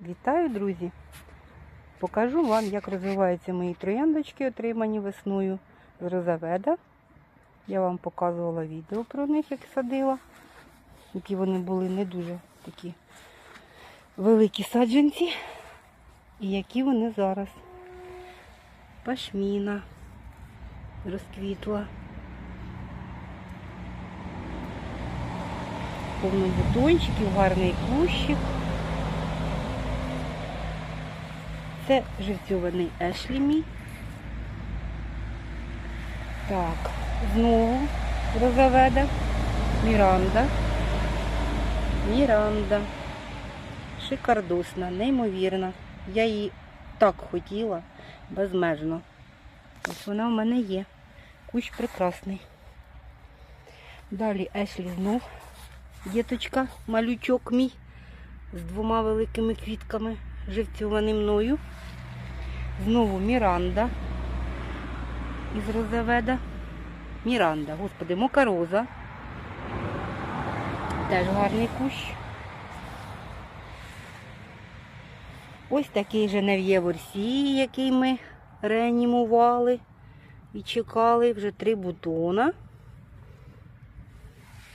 Вітаю, друзі! Покажу вам, як розвиваються мої трояндочки, отримані весною з розаведа. Я вам показувала відео про них, як садила, які вони були не дуже такі великі саджанці. І які вони зараз. Пашміна розквітла. Повно бутончиків, гарний кущик. Це живцьований Ешлі мій. Так, знову розаведа. Міранда. Міранда. Шикардосна, неймовірна. Я її так хотіла, безмежно. Ось вона в мене є. Кущ прекрасний. Далі Ешлі знов. Діточка, малючок мій з двома великими квітками, живцьований мною. Знову Міранда із Розаведа. Міранда, господи, мока роза. Теж гарний кущ. Ось такий же Нев'є Ворсій, який ми реанімували і чекали вже три бутона.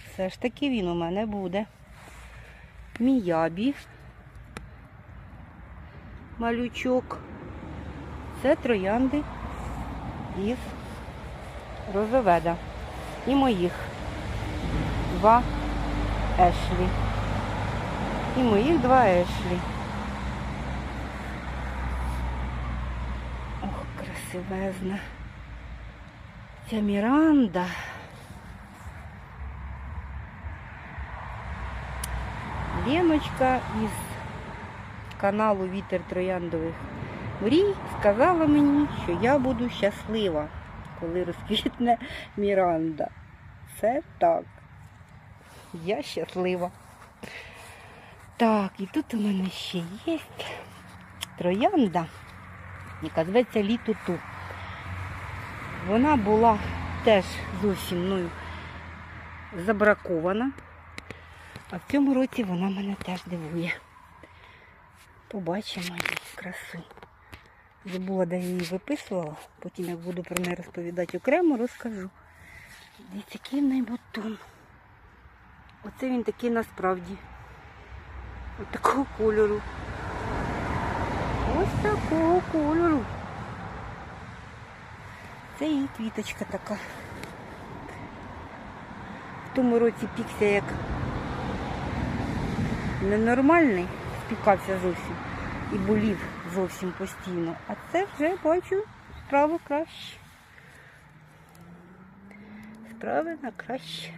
Все ж таки він у мене буде. Міябі. Малючок. Це троянди із розоведа. І моїх два ешлі. І моїх два ешлі. Ох, красивезна. Ця Міранда. Леночка із каналу Вітер Трояндових мрій сказала мені, що я буду щаслива, коли розквітне Міранда. Це так. Я щаслива. Так, і тут у мене ще є троянда, яка зветься Літо Ту. Вона була теж зовсім мною забракована. А в цьому році вона мене теж дивує. Побачимо її красу. Забула, де її виписувала. Потім, як буду про неї розповідати окремо, розкажу. Дивіться, який в неї бутон. Оце він такий насправді. Ось такого кольору. Ось такого кольору. Це її квіточка така. В тому році пікся як ненормальний, спікався зовсім і болів зовсім постійно. А це вже бачу справа краще. Справи на краще.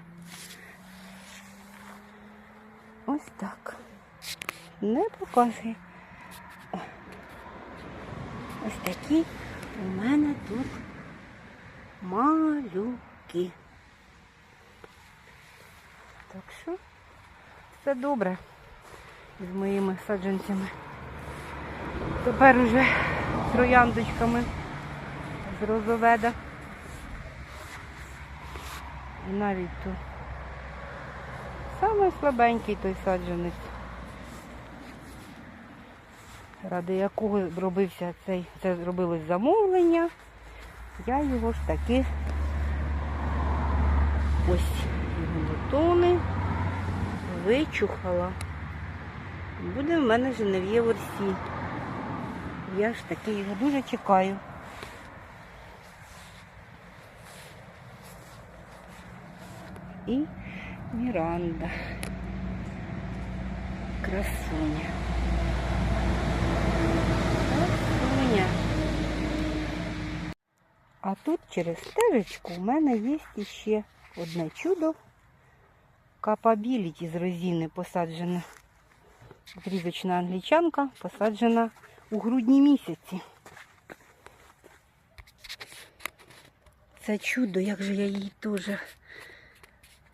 Ось так. Не показує. Ось такі у мене тут малюки. Так що все добре з моїми саджанцями. Тепер уже трояндочками з розоведа. І навіть тут самий слабенький той саджанець, ради якого робився цей, це зробилось замовлення, я його ж таки ось його бутони вичухала. Буде в мене Женев'є Ворсі. Я ж таки його дуже чекаю. І Міранда. Красуня. Красуня. А тут через стежечку у мене є ще одне чудо. Капабіліті з розіни посаджена. Зрізочна англічанка посаджена у грудні місяці. Це чудо, як же я її теж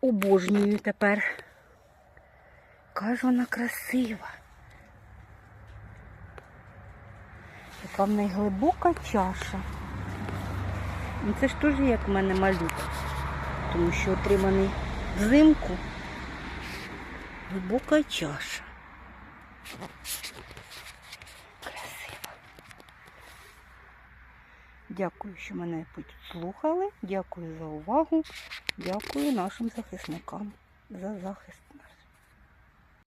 обожнюю тепер. Яка ж вона красива. Яка в неї глибока чаша. Ну, Це ж теж як в мене малюк, тому що отриманий взимку глибока чаша. Красиво. Дякую, що мене слухали. Дякую за увагу. Дякую нашим захисникам за захист.